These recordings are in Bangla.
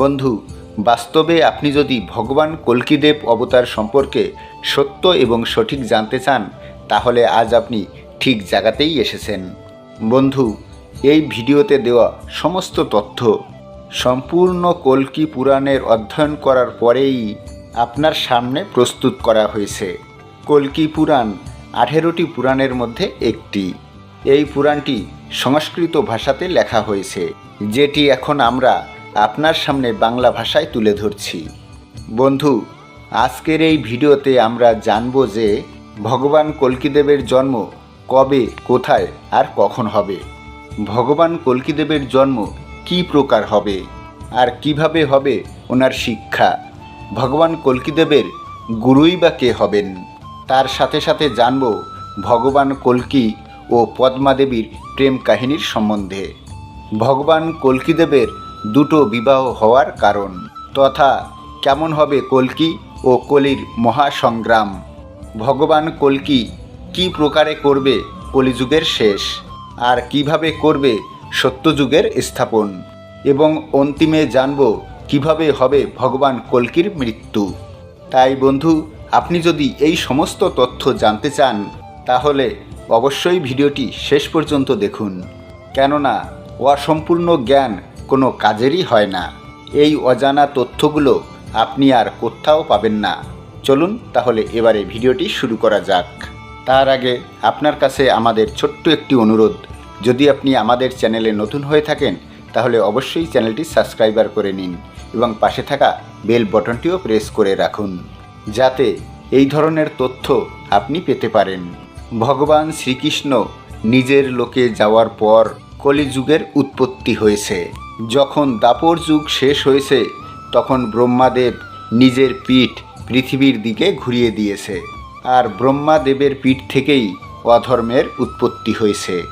বন্ধু, বাস্তবে আপনি যদি ভগবান কল্কিদেব অবতার সম্পর্কে সত্য এবং সঠিক জানতে চান, তাহলে আজ আপনি ঠিক জায়গাতেই এসেছেন। বন্ধু, এই ভিডিওতে দেওয়া সমস্ত তথ্য সম্পূর্ণ কল্কি পুরাণের অধ্যয়ন করার পরেই আপনার সামনে প্রস্তুত করা হয়েছে। কল্কি পুরাণ আঠেরোটি পুরাণের মধ্যে একটি। এই পুরাণটি সংস্কৃত ভাষাতে লেখা হয়েছে, যেটি এখন আমরা আপনার সামনে বাংলা ভাষায় তুলে ধরছি। বন্ধু, আজকের এই ভিডিওতে আমরা জানব যে ভগবান কল্কিদেবের জন্ম কবে, কোথায় আর কখন হবে। ভগবান কল্কিদেবের জন্ম কি প্রকার হবে আর কীভাবে হবে ওনার শিক্ষা? ভগবান কল্কিদেবের গুরুই বা কে হবেন? তার সাথে সাথে জানব ভগবান কল্কি ও পদ্মাদেবীর প্রেম কাহিনীর সম্বন্ধে। ভগবান কল্কিদেবের দুটো বিবাহ হওয়ার কারণ, তথা কেমন হবে কল্কি ও কলির মহাসংগ্রাম। ভগবান কল্কি কি প্রকারে করবে কলিযুগের শেষ, আর কীভাবে করবে সত্যযুগের স্থাপন, এবং অন্তিমে জানব কীভাবে হবে ভগবান কল্কির মৃত্যু। তাই বন্ধু, আপনি যদি এই সমস্ত তথ্য জানতে চান, তাহলে অবশ্যই ভিডিওটি শেষ পর্যন্ত দেখুন। কেননা, অসম্পূর্ণ জ্ঞান কোনো কাজেরই হয় না। এই অজানা তথ্যগুলো আপনি আর কোথাও পাবেন না। চলুন তাহলে এবারে ভিডিওটি শুরু করা যাক। তার আগে আপনার কাছে আমাদের ছোট্ট একটি অনুরোধ। যদি আপনি আমাদের চ্যানেলে নতুন হয়ে থাকেন, তাহলে অবশ্যই চ্যানেলটি সাবস্ক্রাইবার করে নিন এবং পাশে থাকা বেল বটনটিও প্রেস করে রাখুন, যাতে এই ধরনের তথ্য আপনি পেতে পারেন। ভগবান শ্রীকৃষ্ণ নিজের লোকে যাওয়ার পর কলিযুগের উৎপত্তি হয়েছে। যখন দাপর যুগ শেষ হয়েছে, তখন ব্রহ্মাদেব নিজের পিঠ পৃথিবীর দিকে ঘুরিয়ে দিয়েছে আর ব্রহ্মাদেবের পিঠ থেকেই অধর্মের উৎপত্তি হয়েছে।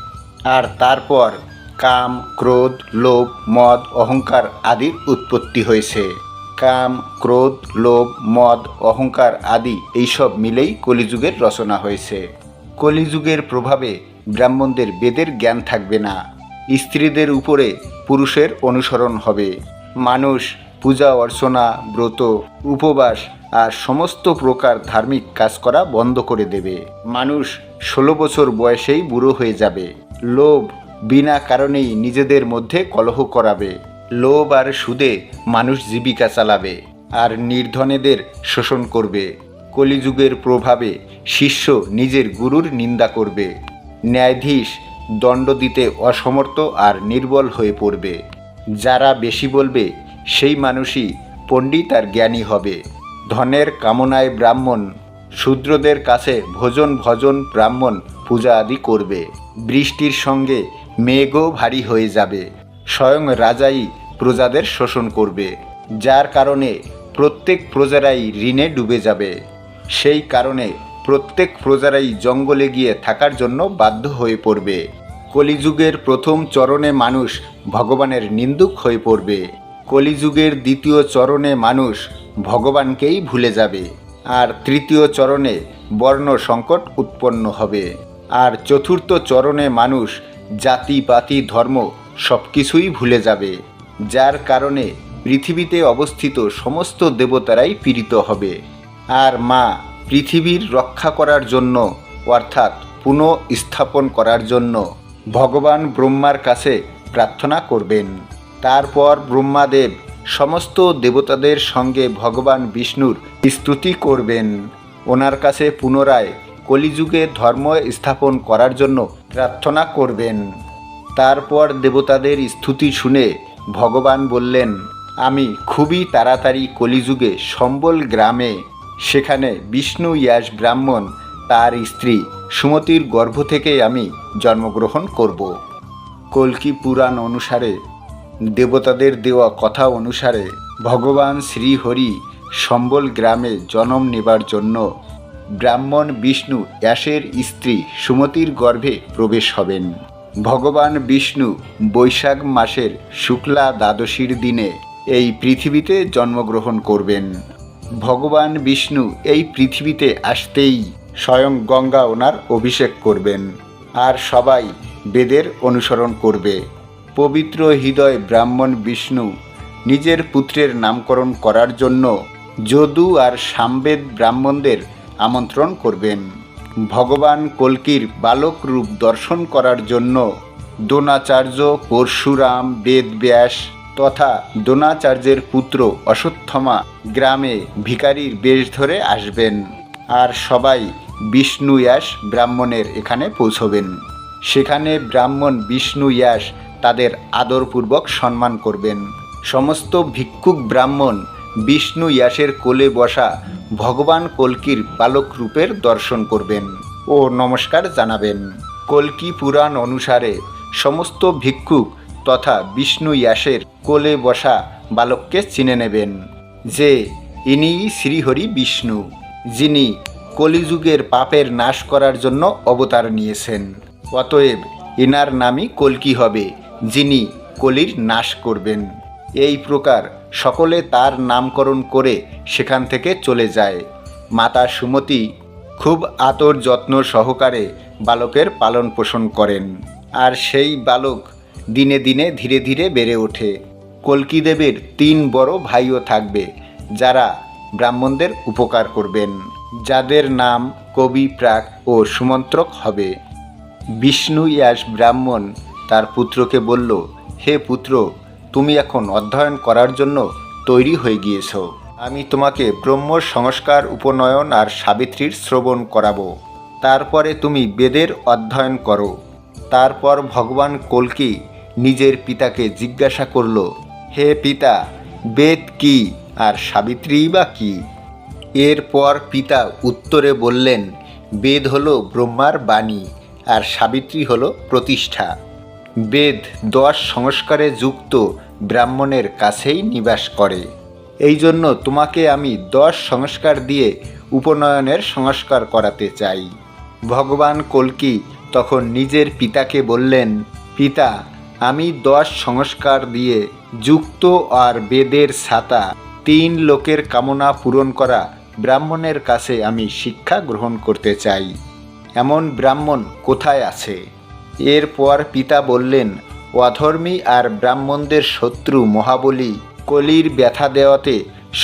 আর তারপর কাম, ক্রোধ, লোভ, মদ, অহংকার আদির উৎপত্তি হয়েছে। কাম, ক্রোধ, লোভ, মদ, অহংকার আদি এইসব মিলেই কলিযুগের রচনা হয়েছে। কলিযুগের প্রভাবে ব্রাহ্মণদের বেদের জ্ঞান থাকবে না। স্ত্রীদের উপরে পুরুষের অনুসরণ হবে। মানুষ, পূজা, অর্চনা, ব্রত, উপবাস আর সমস্ত প্রকার ধার্মিক কাজ করা বন্ধ করে দেবে। মানুষ ষোলো বছর বয়সেই বুড়ো হয়ে যাবে। লোভ বিনা কারণেই নিজেদের মধ্যে কলহ করাবে। লোভ আর সুদে মানুষ জীবিকা চালাবে আর নির্ধনেদের শোষণ করবে। কলিযুগের প্রভাবে শিষ্য নিজের গুরুর নিন্দা করবে। ন্যায়াধীশ দণ্ড দিতে অসমর্থ আর নির্বল হয়ে পড়বে। যারা বেশি বলবে, সেই মানুষই পণ্ডিত আর জ্ঞানী হবে। ধনের কামনায় ব্রাহ্মণ, শূদ্রদের কাছে ভোজন ভজন ব্রাহ্মণ পূজা আদি করবে। বৃষ্টির সঙ্গে মেঘও ভারী হয়ে যাবে। স্বয়ং রাজাই প্রজাদের শোষণ করবে। যার কারণে প্রত্যেক প্রজারাই ঋণে ডুবে যাবে। সেই কারণে প্রত্যেক প্রজারাই জঙ্গলে গিয়ে থাকার জন্য বাধ্য হয়ে পড়বে। কলিযুগের প্রথম চরণে মানুষ ভগবানের নিন্দুক হয়ে পড়বে। কলিযুগের দ্বিতীয় চরণে মানুষ ভগবানকেই ভুলে যাবে। আর তৃতীয় চরণে বর্ণ সংকট উৎপন্ন হবে। আর চতুর্থ চরণে মানুষ জাতি, পাতি, ধর্ম সব কিছুই ভুলে যাবে। যার কারণে পৃথিবীতে অবস্থিত সমস্ত দেবতারাই পীড়িত হবে। আর মা পৃথিবীর রক্ষা করার জন্য, অর্থাৎ পুনঃ স্থাপন করার জন্য ভগবান ব্রহ্মার কাছে প্রার্থনা করবেন। তারপর ব্রহ্মাদেব সমস্ত দেবতাদের সঙ্গে ভগবান বিষ্ণুর স্তুতি করবেন। ওনার কাছে পুনরায় কলিযুগে ধর্ম স্থাপন করার জন্য প্রার্থনা করবেন। তারপর দেবতাদের স্তুতি শুনে ভগবান বললেন, আমি খুবই তাড়াতাড়ি কলিযুগে সম্বল গ্রামে সেখানে বিষ্ণু ইয়াস ব্রাহ্মণ, তার স্ত্রী সুমতির গর্ভ থেকে আমি জন্মগ্রহণ করব। কল্কি পুরাণ অনুসারে, দেবতাদের দেওয়া কথা অনুসারে ভগবান শ্রীহরি সম্বল গ্রামে জন্ম নেবার জন্য ব্রাহ্মণ বিষ্ণু অ্যাসের স্ত্রী সুমতির গর্ভে প্রবেশ হবেন। ভগবান বিষ্ণু বৈশাখ মাসের শুক্লা দ্বাদশীর দিনে এই পৃথিবীতে জন্মগ্রহণ করবেন। ভগবান বিষ্ণু এই পৃথিবীতে আসতেই স্বয়ং গঙ্গা ওনার অভিষেক করবেন আর সবাই বেদের অনুসরণ করবে। পবিত্র হৃদয় ব্রাহ্মণ বিষ্ণু নিজের পুত্রের নামকরণ করার জন্য যদু আর সামবেদ ব্রাহ্মণদের আমন্ত্রণ করবেন। ভগবান কল্কির বালক রূপ দর্শন করার জন্য দ্রোণাচার্য, পরশুরাম, বেদব্যাস তথা দ্রোণাচার্যের পুত্র অশ্বত্থমা গ্রামে ভিকারির বেশ ধরে আসবেন আর সবাই বিষ্ণু ইয়াস ব্রাহ্মণের এখানে পৌঁছবেন। সেখানে ব্রাহ্মণ বিষ্ণু ইয়াস তাদের আদরপূর্বক সম্মান করবেন। সমস্ত ভিক্ষুক ব্রাহ্মণ বিষ্ণু ইয়াসের কোলে বসা ভগবান কল্কির বালক রূপের দর্শন করবেন ও নমস্কার জানাবেন। কল্কি পুরাণ অনুসারে সমস্ত ভিক্ষুক তথা বিষ্ণু ইয়াসের কোলে বসা বালককে চিনে নেবেন যে ইনিই শ্রীহরি বিষ্ণু, যিনি কলিযুগের পাপের নাশ করার জন্য অবতার নিয়েছেন। অতএব ইনার নামই কলকি হবে, যিনি কলির নাশ করবেন। এই প্রকার সকলে তার নামকরণ করে সেখান থেকে চলে যায়। মাতা সুমতি খুব আতর যত্ন সহকারে বালকের পালন পোষণ করেন। আর সেই বালক দিনে দিনে ধীরে ধীরে বেড়ে ওঠে। কল্কিদেবের তিন বড় ভাইও থাকবে, যারা ব্রাহ্মণদের উপকার করবেন। যাদের নাম কবি, প্রাক ও সুমন্ত্রক হবে। বিষ্ণু ইয়াস ব্রাহ্মণ তার পুত্রকে বলল, হে পুত্র, তুমি এখন অধ্যয়ন করার জন্য তৈরি হয়ে গিয়েছ। আমি তোমাকে ব্রহ্ম সংস্কার উপনয়ন আর সাবিত্রীর শ্রবণ করাবো। তারপরে তুমি বেদের অধ্যয়ন করো। তারপর ভগবান কল্কি নিজের পিতাকে জিজ্ঞাসা করল, হে পিতা, বেদ কি আর সাবিত্রী বা কি? এরপর পিতা উত্তরে বললেন, বেদ হল ব্রহ্মার বাণী আর সাবিত্রী হল প্রতিষ্ঠা। বেদ দশ সংস্কারে যুক্ত ব্রাহ্মণের কাছেই নিবাস করে। এই জন্য তোমাকে আমি দশ সংস্কার দিয়ে উপনয়নের সংস্কার করাতে চাই। ভগবান কল্কি তখন নিজের পিতাকে বললেন, পিতা আমি দশ সংস্কার দিয়ে যুক্ত আর বেদের ছাতা, তিন লোকের কামনা পূরণ করা ব্রাহ্মণের কাছে আমি শিক্ষা গ্রহণ করতে চাই। এমন ব্রাহ্মণ কোথায় আছে? এরপর পিতা বললেন, অধর্মী আর ব্রাহ্মণদের শত্রু মহাবলী, কলির ব্যথা দেওয়াতে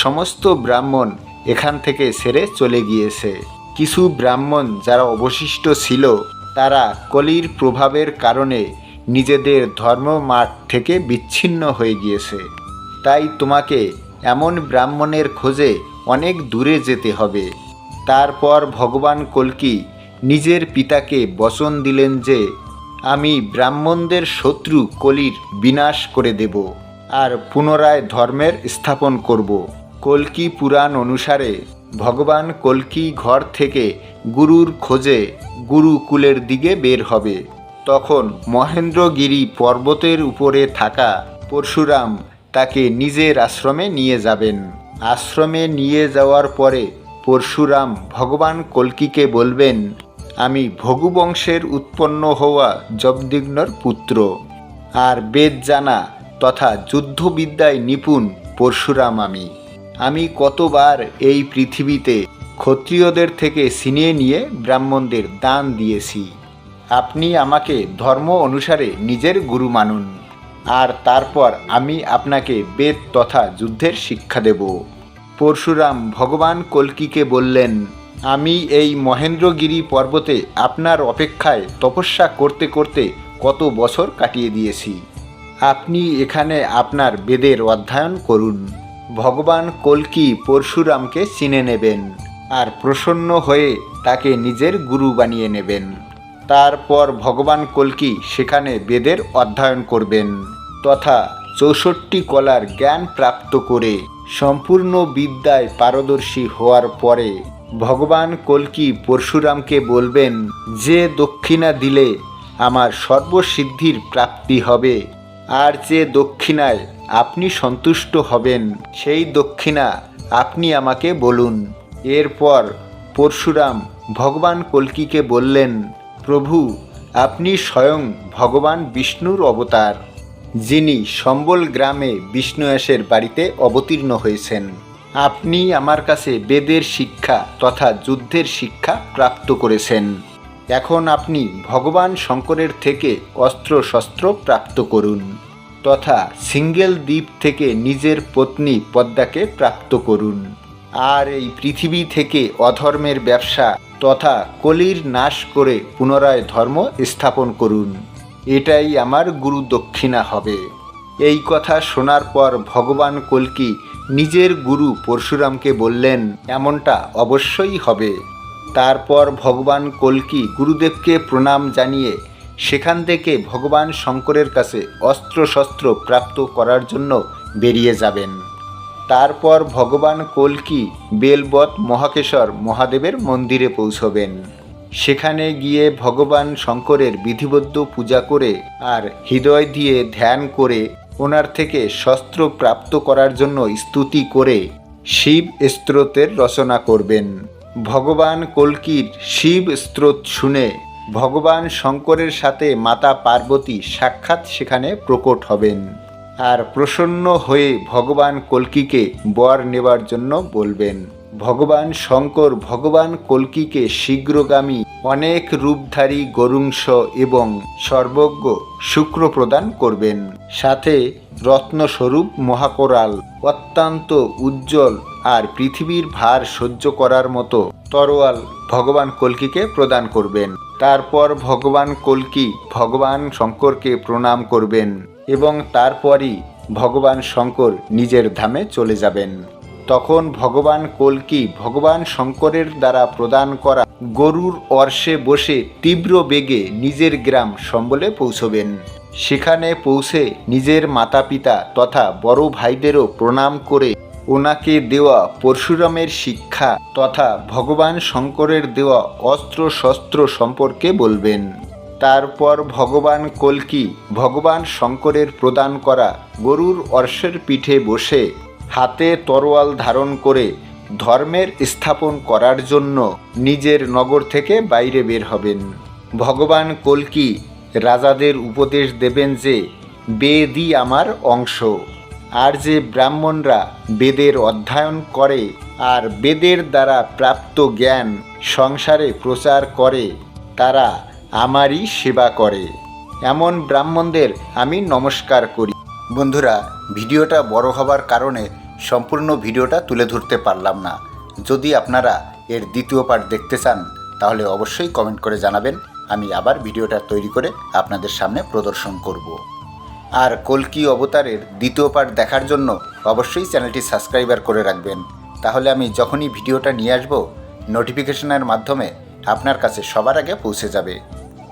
সমস্ত ব্রাহ্মণ এখান থেকে সেরে চলে গিয়েছে। কিছু ব্রাহ্মণ যারা অবশিষ্ট ছিল, তারা কলির প্রভাবের কারণে নিজেদের ধর্ম মাঠ থেকে বিচ্ছিন্ন হয়ে গিয়েছে। তাই তোমাকে এমন ব্রাহ্মণের খোঁজে অনেক দূরে যেতে হবে। তারপর ভগবান কল্কি নিজের পিতাকে বচন দিলেন যে, আমি ব্রাহ্মণদের শত্রু কলির বিনাশ করে দেব আর পুনরায় ধর্মের স্থাপন করব। কল্কি পুরাণ অনুসারে ভগবান কল্কি ঘর থেকে গুরুর খোঁজে গুরুকুলের দিকে বের হবে। তখন মহেন্দ্রগিরি পর্বতের উপরে থাকা পরশুরাম তাকে নিজের আশ্রমে নিয়ে যাবেন। আশ্রমে নিয়ে যাওয়ার পরে পরশুরাম ভগবান কল্কিকে বলবেন, আমি ভগুবংশের উৎপন্ন হওয়া জবদিগ্নর পুত্র। আর বেদ জানা তথা যুদ্ধবিদ্যায় নিপুণ পরশুরাম আমি। আমি কতবার এই পৃথিবীতে ক্ষত্রিয়দের থেকে ছিনিয়ে নিয়ে ব্রাহ্মণদের দান দিয়েছি। আপনি আমাকে ধর্ম অনুসারে নিজের গুরু মানুন। আর তারপর আমি আপনাকে বেদ তথা যুদ্ধের শিক্ষা দেব। পরশুরাম ভগবান কল্কিকে বললেন, আমি এই মহেন্দ্রগিরি পর্বতে আপনার অপেক্ষায় তপস্যা করতে করতে কত বছর কাটিয়ে দিয়েছি। আপনি এখানে আপনার বেদের অধ্যয়ন করুন। ভগবান কল্কি পরশুরামকে চিনে নেবেন আর প্রসন্ন হয়ে তাকে নিজের গুরু বানিয়ে নেবেন। তারপর ভগবান কল্কি সেখানে বেদের অধ্যয়ন করবেন তথা চৌষট্টি কলার জ্ঞান প্রাপ্ত করে সম্পূর্ণ বিদ্যায় পারদর্শী হওয়ার পরে ভগবান কল্কি পরশুরামকে বলবেন, যে দক্ষিণা দিলে আমার সর্বসিদ্ধির প্রাপ্তি হবে, আর যে দক্ষিণায় আপনি সন্তুষ্ট হবেন, সেই দক্ষিণা আপনি আমাকে বলুন। এরপর পরশুরাম ভগবান কল্কিকে বললেন প্রভু, আপনি স্বয়ং ভগবান বিষ্ণুর অবতার, যিনি সম্বল গ্রামে বিষ্ণুয়াসের বাড়িতে অবতীর্ণ হয়েছেন। আপনি আমার কাছে বেদের শিক্ষা তথা যুদ্ধের শিক্ষা প্রাপ্ত করেছেন। এখন আপনি ভগবান শঙ্করের থেকে অস্ত্র শস্ত্র প্রাপ্ত করুন, তথা সিঙ্গেল দ্বীপ থেকে নিজের পত্নী পদ্মাকে প্রাপ্ত করুন। আর এই পৃথিবী থেকে অধর্মের ব্যবসা তথা কলির নাশ করে পুনরায় ধর্ম স্থাপন করুন। এটাই আমার গুরু দক্ষিণা হবে। এই কথা শোনার পর ভগবান কল্কি নিজের গুরু পরশুরামকে বললেন, এমনটা অবশ্যই হবে। তারপর ভগবান কল্কি গুরুদেবকে প্রণাম জানিয়ে সেখান থেকে ভগবান শঙ্করের কাছে অস্ত্রশস্ত্র প্রাপ্ত করার জন্য বেরিয়ে যাবেন। তারপর ভগবান কল্কি বেলবত মহাকেশ্বর মহাদেবের মন্দিরে পৌঁছবেন। সেখানে গিয়ে ভগবান শঙ্করের বিধিবদ্ধ পূজা করে আর হৃদয় দিয়ে ধ্যান করে ওনার থেকে শস্ত্র প্রাপ্ত করার জন্য স্তুতি করে শিব স্তোত্রের রচনা করবেন। ভগবান কল্কির শিব স্তোত শুনে ভগবান শঙ্করের সাথে মাতা পার্বতী সাক্ষাৎ সেখানে প্রকট হবেন। আর প্রসন্ন হয়ে ভগবান কল্কিকে বর নেবার জন্য বলবেন, ভগবান শঙ্কর, ভগবান কল্কিকে শীঘ্রগামী অনেক রূপধারী গরুংশ এবং সর্বজ্ঞ শুক্র প্রদান করবেন। সাথে রত্নস্বরূপ মহাকোরাল অত্যন্ত উজ্জ্বল আর পৃথিবীর ভার সহ্য করার মতো তরোয়াল ভগবান কল্কিকে প্রদান করবেন। তারপর ভগবান কল্কি ভগবান শঙ্করকে প্রণাম করবেন। এবং তারপরই ভগবান শঙ্কর নিজের ধামে চলে যাবেন। তখন ভগবান কল্কি ভগবান শঙ্করের দ্বারা প্রদান করা গরুর অর্শে বসে তীব্র বেগে নিজের গ্রাম সম্বলে পৌঁছবেন। সেখানে পৌঁছে নিজের মাতা পিতা তথা বড় ভাইদেরও প্রণাম করে ওনাকে দেওয়া পরশুরামের শিক্ষা তথা ভগবান শঙ্করের দেওয়া অস্ত্র শস্ত্র সম্পর্কে বলবেন। তারপর ভগবান কল্কি, ভগবান শঙ্করের প্রদান করা গরুর অর্শের পিঠে বসে হাতে তরোয়াল ধারণ করে ধর্মের স্থাপন করার জন্য নিজের নগর থেকে বাইরে বের হবেন। ভগবান কল্কি রাজাদের উপদেশ দেবেন যে, বেদই আমার অংশ। আর যে ব্রাহ্মণরা বেদের অধ্যয়ন করে আর বেদের দ্বারা প্রাপ্ত জ্ঞান সংসারে প্রচার করে, তারা আমারই সেবা করে। এমন ব্রাহ্মণদের আমি নমস্কার করি। বন্ধুরা, ভিডিওটা বড় হবার কারণে সম্পূর্ণ ভিডিওটা তুলে ধরতে পারলাম না। যদি আপনারা এর দ্বিতীয় পার্ট দেখতে চান, তাহলে অবশ্যই কমেন্ট করে জানাবেন। আমি আবার ভিডিওটা তৈরি করে আপনাদের সামনে প্রদর্শন করব। আর কলকি অবতারের দ্বিতীয় পার্ট দেখার জন্য অবশ্যই চ্যানেলটি সাবস্ক্রাইবার করে রাখবেন। তাহলে আমি যখনই ভিডিওটা নিয়ে আসব নোটিফিকেশনের মাধ্যমে আপনার কাছে সবার আগে পৌঁছে যাবে।